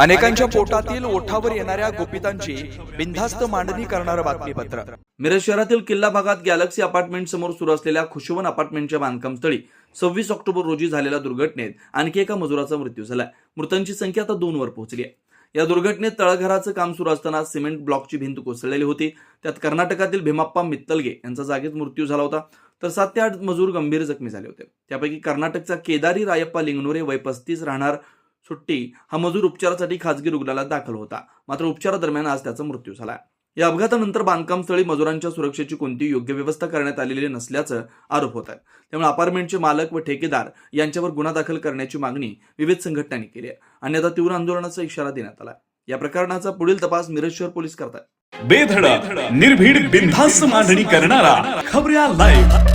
अनेकांच्या पोटातील ओठावर येणाऱ्या गोपितांची बिनधास्त मांडणी करणारं बातमीपत्र. मिरज शहरातील किल्ला भागात गॅलक्सी अपार्टमेंट समोर सुरू असलेल्या खुशवन अपार्टमेंटच्या बांधकामस्थळी सव्वीस ऑक्टोबर रोजी झालेल्या दुर्घटनेत आणखी एका मजुराचा मृत्यू झालाय. मृतांची संख्या आता दोन वर पोहोचली आहे. या दुर्घटनेत तळघराचं काम सुरू असताना सिमेंट ब्लॉकची भिंत कोसळलेली होती. त्यात कर्नाटकातील भीमाप्पा मित्तलगे यांचा जागीच मृत्यू झाला होता. तर सात ते आठ मजूर गंभीर जखमी झाले होते. त्यापैकी कर्नाटकचा केदारी रायप्पा लिंगनोरे वय पस्तीस राहणार सुट्टी हा मजूर उपचारासाठी खाजगी रुग्णालयात दाखल होता. मात्र उपचारादरम्यान आज त्याचा मृत्यू झाला. या अपघातानंतर बांधकामस्थळी मजुरांच्या सुरक्षेची कोणतीही योग्य व्यवस्था करण्यात आलेली नसल्याचं आरोप होत आहे त्यामुळे अपार्टमेंटचे मालक व ठेकेदार यांच्यावर गुन्हा दाखल करण्याची मागणी विविध संघटनांनी केली आहे. आणि आता तीव्र आंदोलनाचा इशारा देण्यात आला या प्रकरणाचा पुढील तपास मिरज शहर पोलीस करतात. बेधडक निर्भीड बिनधास्त मांडणी करणारा खबऱ्या लाईव्ह